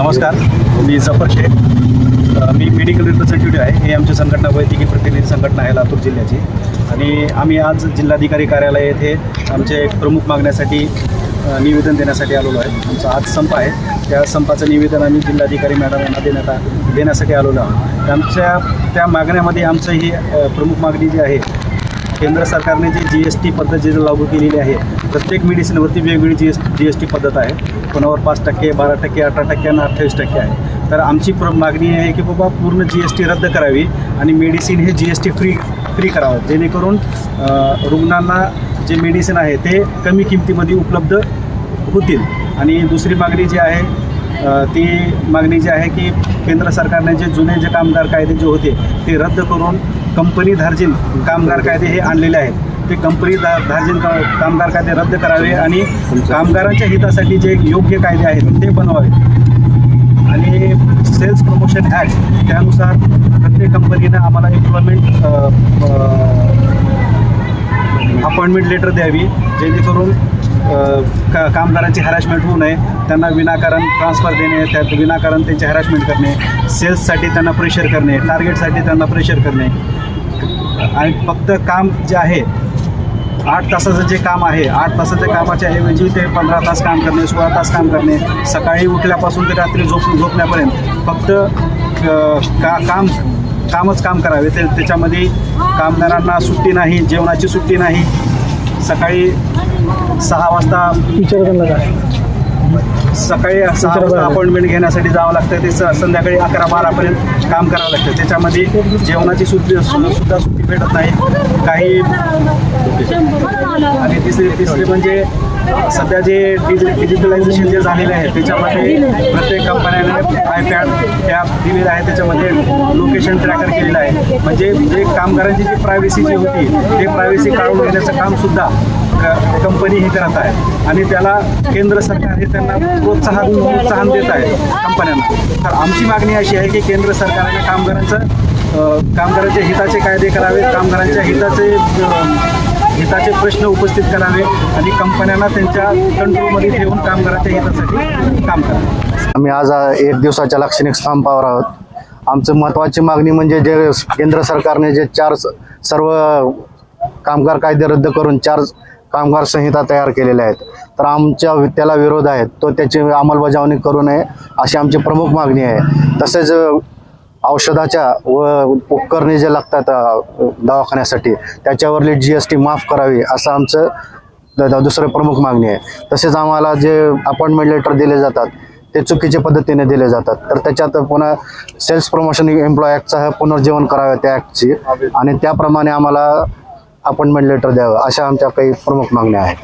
नमस्कार मी जफर शेख. मी मेडिकल रिप्रेझेंटेटिव्ह आहे. हे आमची संघटना वैद्यकीय प्रतिनिधी संघटना आहे लातूर जिल्ह्याची. आणि आम्ही आज जिल्हाधिकारी कार्यालय येथे आमचे प्रमुख मागण्यासाठी निवेदन देण्यासाठी आलेलो आहे. आमचा आज संप आहे. त्या संपाचं निवेदन आम्ही जिल्हाधिकारी मॅडम यांना देण्यात देण्यासाठी आलेलो आहोत. आमच्या त्या मागण्यामध्ये आमचं ही प्रमुख मागणी जी आहे केंद्र सरकारने जी जी एस टी पद्धत जी लागू केलेली आहे प्रत्येक मेडिसिनवरती वेगवेगळी G S G S T पद्धत आहे. कोणावर पाच टक्के बारा टक्के अठरा टक्के आणि अठ्ठावीस टक्के आहे. तर आमची प्र मागणी आहे की बाबा पूर्ण जी एस टी रद्द करावी आणि मेडिसिन हे G S T free free करावं. जेणेकरून रुग्णांना जे मेडिसिन आहे ते कमी किमतीमध्ये उपलब्ध होतील. आणि दुसरी मागणी जी आहे ती मागणी जी आहे की केंद्र सरकारने जे जुने जे कामगार कायदे जे होते ते रद्द करून कंपनी धार्जिन कामगार कायदे हे आणलेले आहेत. ते कंपनी धा धार्जिन का कामगार कायदे रद्द करावे आणि कामगारांच्या हितासाठी जे योग्य कायदे आहेत ते बनवावे. आणि सेल्स प्रमोशन ॲक्ट त्यानुसार प्रत्येक कंपनीनं आम्हाला एम्प्लॉयमेंट अपॉइंटमेंट लेटर द्यावी. जेणेकरून का कामगारांची हॅरॅशमेंट होऊ नये त्यांना विनाकारण ट्रान्सफर देणे त्यात विनाकारण त्यांची हॅरॅशमेंट करणे सेल्ससाठी त्यांना प्रेशर करणे टार्गेटसाठी त्यांना प्रेशर करणे. आणि फक्त काम जे आहे आठ तासाचं जे काम आहे आठ तासाच्या कामाच्या ऐवजी ते पंधरा तास काम करणे सोळा तास काम करणे सकाळी उठल्यापासून ते रात्री झोप झोपण्यापर्यंत फक्त का काम कामच काम करावे. ते त्याच्यामध्ये कामगारांना सुट्टी नाही जेवणाची सुट्टी नाही. सकाळी सहा वाजता विचार करणार सकाळी सहा वाजता अपॉइंटमेंट घेण्यासाठी जावं लागतं. ते स- संध्याकाळी अकरा बारापर्यंत काम करावं लागतं. त्याच्यामध्ये जेवणाची सुट्टी सुद्धा सुट्टी भेटत नाही. काही आणि तिसरी तिसरी म्हणजे सध्या जे डिजिटलायझेशन जे झालेलं आहे त्याच्यामध्ये प्रत्येक कंपन्याने आयपॅड ॲप दिलेलं आहे. त्याच्यामध्ये लोकेशन ट्रॅकर केलेलं आहे. म्हणजे जे कामगारांची जी प्रायव्हसी जी होती ते प्रायव्हसी काढून घेण्याचं कामसुद्धा क- कंपनी हे करत आहे. आणि त्याला केंद्र सरकार हे त्यांना प्रोत्साहन प्रोत्साहन देत आहे कंपन्यांना तर आमची मागणी अशी आहे की केंद्र सरकारने कामगारांचं कामगारांच्या हिताचे कायदे करावे कामगारांच्या हिताचे प्रश्न उपस्थित करावे आणि कंपन्यांना त्यांच्या कंट्रोलमध्ये ठेवून कामगारांच्या हितासाठी काम करावे. आम्ही आज एक दिवसाच्या लाक्षणिक स्तंभावर आहोत. आमचं महत्त्वाची मागणी म्हणजे जे केंद्र सरकारने जे चार सर्व कामगार कायदे रद्द करून चार कामगार संहिता तयार केलेल्या आहेत. तर आमच्या त्याला विरोध आहे. तो त्याची अंमलबजावणी करू नये अशी आमची प्रमुख मागणी आहे. तसेच औषधाच्या व उपकरणे जे लागतात दवाखान्यासाठी त्याच्यावरली जी एस टी माफ करावी असं आमचं दुसरं प्रमुख मागणी आहे. तसेच आम्हाला जे अपॉइंटमेंट लेटर दिले जातात ते चुकीच्या पद्धतीने दिले जातात. तर त्याच्यात पुन्हा सेल्स प्रमोशन एम्प्लॉय ॲक्टचा पुनर्जीवन करावे त्या ॲक्टची आणि त्याप्रमाणे आम्हाला अपॉइंटमेंट लेटर द्यावं अशा आमच्या काही प्रमुख मागण्या आहेत.